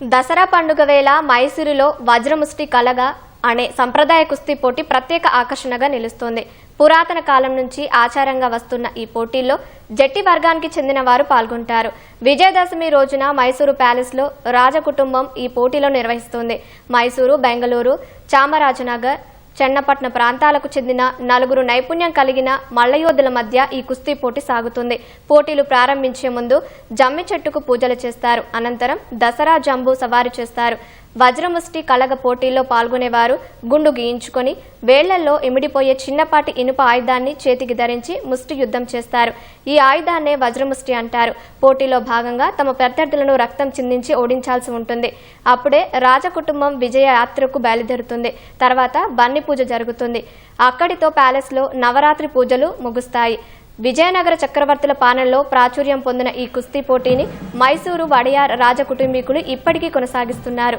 దసరా పండుగ వేళ మైసూరులో వజ్రముష్టి కలగ అనే సంప్రదాయ కుస్తీ పోటీ ప్రత్యేక ఆకర్షణగా నిలుస్తోంది. పురాతన కాలం నుంచి ఆచారంగా వస్తున్న ఈ పోటీల్లో జట్టి వర్గానికి చెందిన వారు పాల్గొంటారు. విజయదశమి రోజున మైసూరు ప్యాలెస్లో రాజకుటుంబం ఈ పోటీలో నిర్వహిస్తుంది. మైసూరు బెంగళూరు చామరాజనగర్ చెన్నపట్న ప్రాంతాలకు చెందిన నలుగురు నైపుణ్యం కలిగిన మల్లయోధుల మధ్య ఈ కుస్తీ పోటీ సాగుతుంది. పోటీలు ప్రారంభించే ముందు జమ్మి చెట్టుకు పూజలు చేస్తారు. అనంతరం దసరా జంబు సవారీ చేస్తారు. వజ్రముష్టి కలగ పోటీల్లో పాల్గొనేవారు గుండు గీయించుకొని వేళ్ళల్లో ఇమిడిపోయే చిన్నపాటి ఇనుప ఆయుధాన్ని చేతికి ధరించి ముష్టి యుద్ధం చేస్తారు. ఈ ఆయుధాన్నే వజ్రముష్టి అంటారు. పోటీలో భాగంగా తమ ప్రత్యర్థులను రక్తం చిందించి ఓడించాల్సి ఉంటుంది. అప్పుడే రాజకుటుంబం విజయ యాత్రకు బయలుదేరుతుంది. తర్వాత బన్ని పూజ జరుగుతుంది. అక్కడితో ప్యాలెస్లో నవరాత్రి పూజలు ముగుస్తాయి. విజయనగర చక్రవర్తుల పాలనలో ప్రాచుర్యం పొందిన ఈ కుస్తీ పోటీని మైసూరు వడియార్ రాజకుటుంబీకులు ఇప్పటికీ కొనసాగిస్తున్నారు.